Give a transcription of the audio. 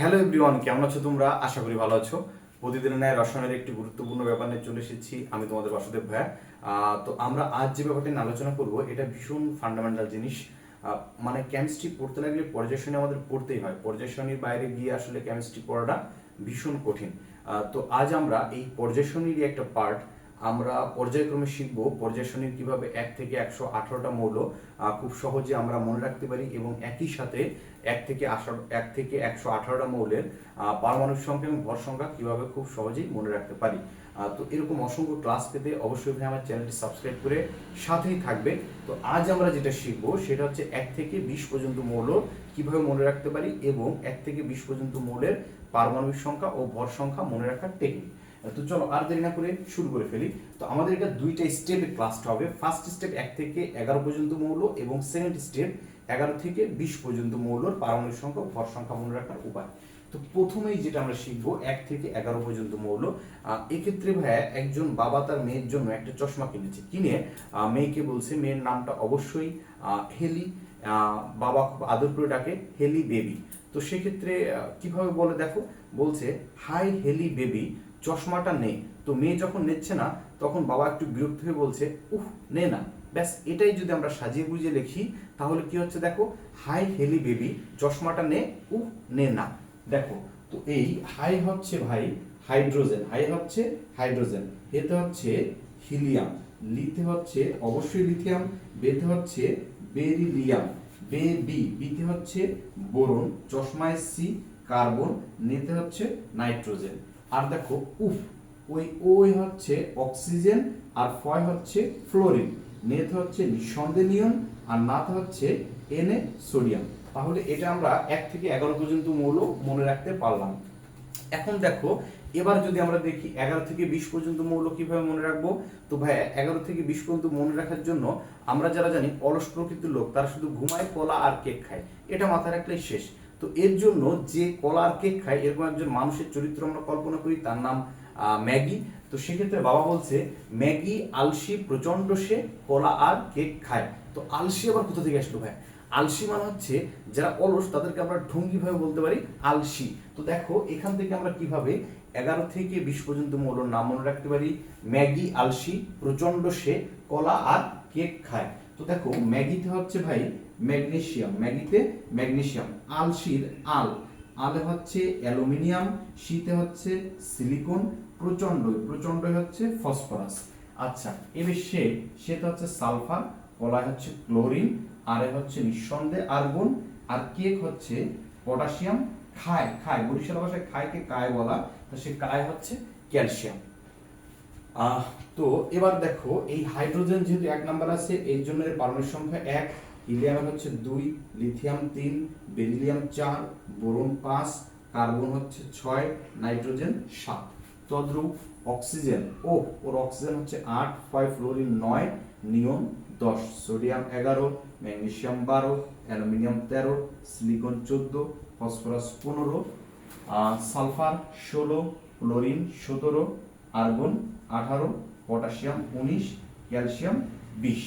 Hello everyone, কেমন আছো তোমরা? আশা করি ভালো আছো। প্রতিদিনের ন্যায় রসায়নের একটি গুরুত্বপূর্ণ ব্যাপার নিয়ে চলে এসেছি আমি তোমাদের বাসুদেব ভাইয়া। তো আমরা আজ যে ব্যাপারটা নিয়ে আলোচনা করব, এটা ভীষণ ফান্ডামেন্টাল জিনিস। মানে কেমিস্ট্রি পড়তে লাগলে পর্যায় আমাদের পড়তেই হয়। পর্যায় বাইরে গিয়ে আসলে কেমিস্ট্রি পড়াটা ভীষণ কঠিন। তো আজ আমরা এই পর্যায় একটা পার্ট আমরা পর্যায়ক্রমে শিখব পর্যায় সারণীর কীভাবে এক থেকে একশো আঠারোটা মৌল খুব সহজে আমরা মনে রাখতে পারি এবং একই সাথে এক থেকে এক থেকে একশো আঠারোটা মৌলের পারমাণবিক সংখ্যা এবং ভর সংখ্যা কীভাবে খুব সহজেই মনে রাখতে পারি। তো এরকম অসংখ্য ক্লাস পেতে অবশ্যই ভাই আমার চ্যানেলটি সাবস্ক্রাইব করে সাথেই থাকবে। তো আজ আমরা যেটা শিখব সেটা হচ্ছে এক থেকে বিশ পর্যন্ত মৌল কীভাবে মনে রাখতে পারি এবং এক থেকে বিশ পর্যন্ত মৌলের পারমাণবিক সংখ্যা ও ভর সংখ্যা মনে রাখার টেকনিক তো চলো আর দেরি না করে শুরু করে ফেলি। তো আমাদের এটা দুইটা স্টেপে ক্লাসটা হবে। ফার্স্ট স্টেপ এক থেকে এগারো পর্যন্ত মৌল এবং সেকেন্ড স্টেপ এগারো থেকে বিশ পর্যন্ত মৌলর পারমাণবিক সংখ্যা ভর সংখ্যা মনে রাখার উপায়। তো প্রথমেই যেটা আমরা শিখব, এক থেকে এগারো পর্যন্ত মৌল। এক্ষেত্রে ভাইয়া একজন বাবা তার মেয়ের জন্য একটা চশমা কিনেছে। কিনে মেয়েকে বলছে, মেয়ের নামটা অবশ্যই হেলি। বাবা খুব আদর করে ডাকে, হেলি বেবি। তো সেক্ষেত্রে কীভাবে বলে দেখো? বলছে, হাই হেলি বেবি। চশমাটা নে। তো মেয়ে যখন নিচ্ছে না, তখন বাবা একটু বিরক্ত হয়ে বলছে উহ নে না। ব্যাস, এটাই যদি আমরা সাজিয়ে বুঝিয়ে লিখি, তাহলে কি হচ্ছে দেখো? হাই হেলি বেবি, চশমাটা নে উহ নে না। দেখো, তো এই হাই হচ্ছে ভাই হাইড্রোজেন, হাই হচ্ছে হাইড্রোজেন, এতে হচ্ছে হিলিয়াম, লিতে হচ্ছে অবশ্যই লিথিয়াম, বেতে হচ্ছে বেরিলিয়াম, বে, বি, বিতে হচ্ছে বোরন, চশমায় সি, কার্বন, নেতে হচ্ছে নাইট্রোজেন। আর দেখো, উফ, ওই ওই হচ্ছে অক্সিজেন আর ফয় হচ্ছে ফ্লোরিন। নেতে হচ্ছে নিঃসন্দেহ আর নাতে হচ্ছে এনে সোডিয়াম। তাহলে এটা আমরা এক থেকে এগারো পর্যন্ত মৌল মনে রাখতে পারলাম। এখন দেখো, এবার যদি আমরা দেখি এগারো থেকে বিশ পর্যন্ত মৌল কীভাবে মনে রাখব? তো ভাই, এগারো থেকে বিশ পর্যন্ত মনে রাখার জন্য আমরা যারা জানি অলস প্রকৃতির লোক, তারা শুধু ঘুমায়, কলা আর কেক খায়। এটা মাথায় রাখলেই শেষ। তো এর জন্য যে কলা আর কেক খায়, এরকম একজন মানুষের চরিত্র আমরা কল্পনা করি, তার নাম ম্যাগি। তো সেক্ষেত্রে বাবা বলছে, ম্যাগি, আলসি প্রচণ্ড সে কলা আর কেক খায়। তো আলসি আবার কোথা থেকে আসলো ভাই? আলসি মানে হচ্ছে, যারা অলস, তাদেরকে আমরা ঢঙ্গি ভাবে বলতে পারি আলসি। তো দেখো, এখান থেকে আমরা কীভাবে এগারো থেকে বিশ পর্যন্ত মৌলর নাম মনে রাখতে পারি? ম্যাগি, আলসি প্রচণ্ড সে কলা আর কেক খায়। তো দেখো, ম্যাগিতে হচ্ছে ভাই ম্যাগনেসিয়াম ম্যাগিতে ম্যাগনেসিয়াম আলসির আল। আলে হচ্ছে অ্যালুমিনিয়াম, শীতে হচ্ছে সিলিকন প্রচণ্ড প্রচণ্ড হচ্ছে ফসফরাস। আচ্ছা এবার সে, সেটা হচ্ছে সালফার, কলায় হচ্ছে ক্লোরিন, আর হচ্ছে নিঃসন্দেহে আর্গন, আর কেক হচ্ছে পটাশিয়াম। খায় খায়, বরিশাল ভাষায় খায়কে কায় বলা, তো সে কায় হচ্ছে ক্যালসিয়াম। তো এবার দেখো, এই হাইড্রোজেন যেহেতু এক নাম্বার আছে, এর জন্য পারমাণবিক সংখ্যা এক, হিলিয়াম হচ্ছে দুই, লিথিয়াম তিন, বেরিলিয়াম চার, বোরন পাঁচ, কার্বন হচ্ছে ছয়, নাইট্রোজেন সাত। তদ্রুপ অক্সিজেন, ও, ওর অক্সিজেন হচ্ছে আট, ফাইভ, ফ্লোরিন নয়, নিয়ন দশ, সোডিয়াম এগারো, ম্যাগনেসিয়াম বারো, অ্যালুমিনিয়াম তেরো, সিলিকন চোদ্দ, ফসফরাস পনেরো সালফার ষোলো, ক্লোরিন সতেরো আর্গন আঠারো পটাশিয়াম উনিশ ক্যালসিয়াম বিশ।